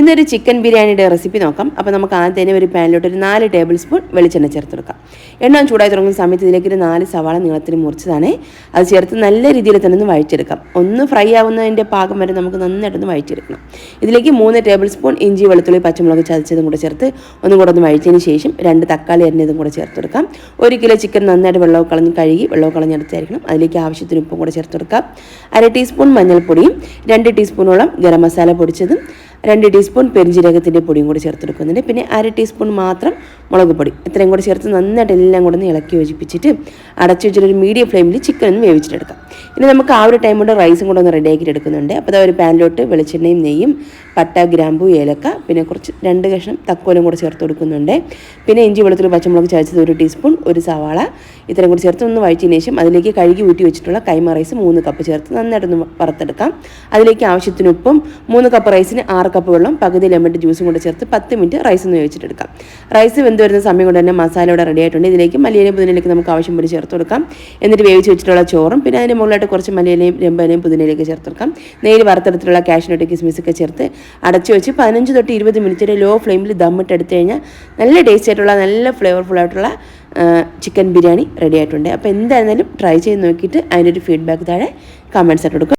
ഇന്നൊരു ചിക്കൻ ബിരിയാണിയുടെ റെസിപ്പി നോക്കാം. അപ്പോൾ നമുക്ക് ആദ്യം തന്നെ ഒരു പാനിലോട്ട് ഒരു നാല് ടേബിൾ സ്പൂൺ വെളിച്ചെണ്ണ ചേർത്ത് കൊടുക്കാം. എണ്ണ ചൂടായി തുടങ്ങുന്ന സമയത്ത് ഇതിലേക്ക് ഒരു നാല് സവാള നീളത്തിൽ മുറിച്ചതാണ്. അത് ചേർത്ത് നല്ല രീതിയിൽ തന്നെ ഒന്ന് വഴിച്ചെടുക്കാം ഒന്ന് ഫ്രൈ ആവുന്നതിന്റെ പാകം വരെ നമുക്ക് നന്നായിട്ടൊന്ന് വഴിച്ചെടുക്കണം ഇതിലേക്ക് മൂന്ന് ടേബിൾ സ്പൂൺ ഇഞ്ചി വെളുത്തുള്ളി പച്ചമുളക് ചതച്ചതും കൂടെ ചേർത്ത് ഒന്നും കൂടെ ഒന്ന് വഴിച്ചതിന് ശേഷം രണ്ട് തക്കാളി അരിഞ്ഞതും കൂടെ ചേർത്ത് കൊടുക്കാം. ഒരു കിലോ ചിക്കൻ നന്നായിട്ട് വെള്ളവും കളഞ്ഞ് കഴുകി വെള്ളവും കളഞ്ഞെടുത്തായിരിക്കണം. അതിലേക്ക് ആവശ്യത്തിന് ഉപ്പും കൂടെ ചേർത്ത് കൊടുക്കാം. അര ടീസ്പൂൺ മഞ്ഞൾപ്പൊടിയും രണ്ട് ടീസ്പൂണോളം ഗരം മസാല പൊടിച്ചതും രണ്ട് ടീസ്പൂൺ പെരിഞ്ജീരകത്തിന്റെ പൊടിയും കൂടി ചേർത്ത് കൊടുക്കുന്നുണ്ട് പിന്നെ അര ടീസ്പൂൺ മാത്രം മുളക് പൊടി. ഇത്രയും കൂടി ചേർത്ത് നന്നായിട്ട് എല്ലാം കൂടെ ഒന്ന് ഇളക്കി യോജിപ്പിച്ചിട്ട് അടച്ചു വെച്ചിട്ട് ഒരു മീഡിയം ഫ്ലെയിമിൽ ചിക്കൻ ഒന്ന് വേവിച്ചിട്ടെടുക്കാം ഇനി നമുക്ക് ആ ഒരു ടൈം കൊണ്ട് റൈസും കൂടെ ഒന്ന് റെഡി ആക്കിയിട്ട് എടുക്കുന്നുണ്ട്. അപ്പോൾ ഒരു പാനിലോട്ട് വെളിച്ചെണ്ണയും നെയ്യും പട്ട ഗ്രാമ്പു ഏലക്ക പിന്നെ കുറച്ച് രണ്ട് കഷ്ണം തക്കോലും കൂടെ ചേർത്ത് കൊടുക്കുന്നുണ്ട്. പിന്നെ ഇഞ്ചി വെളുത്തുള്ളി പച്ചമുളക് ചതച്ചത് ഒരു ടീസ്പൂൺ ഒരു സവാള ഇത്രയും കൂടി ചേർത്ത് ഒന്ന് വഴിച്ചതിന് ശേഷം അതിലേക്ക് കഴുകി ഊറ്റി വെച്ചിട്ടുള്ള കൈമ റൈസ് മൂന്ന് കപ്പ് ചേർത്ത് നന്നായിട്ടൊന്ന് വറുത്തെടുക്കാം. അതിലേക്ക് ആവശ്യത്തിന് ഉപ്പും മൂന്ന് കപ്പ് റൈസിന് ആറ് കപ്പ് വെള്ളം പകുതി ലെമൺ ജ്യൂസും കൂടെ ചേർത്ത് പത്ത് മിനിറ്റ് റൈസ് ഒന്ന് വേവിച്ചിട്ടെടുക്കാം റൈസ് വെന്ത് വരുന്ന സമയം കൊണ്ട് തന്നെ മസാല ഇവിടെ റെഡി ആയിട്ടുണ്ട്. ഇതിലേക്ക് മല്ലിയിലയും പുതിനയിലേക്ക് നമുക്ക് ആവശ്യം പോലെ ചേർത്ത് കൊടുക്കാം. എന്നിട്ട് വേവിച്ച് വെച്ചിട്ടുള്ള ചോറും പിന്നെ അതിന് മുകളിലായിട്ട് കുറച്ച് മല്ലിയിലയും രമ്പനയും പുതിനയിലേക്ക് ചേർത്ത് കൊടുക്കാം. നെയ്യിൽ വറുത്തെടുത്തിട്ടുള്ള കാഷ്നട്ട് കിസ്മിസൊക്കെ ചേർത്ത് അടച്ചു വെച്ച് പതിനഞ്ച് തൊട്ട് ഇരുപത് മിനിറ്റ് ലോ ഫ്ലെയിമിൽ ദമ്മിട്ട് എടുത്തു കഴിഞ്ഞാൽ നല്ല ടേസ്റ്റ് ആയിട്ടുള്ള നല്ല ഫ്ലേവർഫുൾ ആയിട്ടുള്ള ചിക്കൻ ബിരിയാണി റെഡി ആയിട്ടുണ്ട്. അപ്പോൾ എന്തായിരുന്നാലും ട്രൈ ചെയ്ത് നോക്കിയിട്ട് അതിന്റെ ഒരു ഫീഡ്ബാക്ക് താഴെ കമൻസ് ആയിട്ട് കൊടുക്കും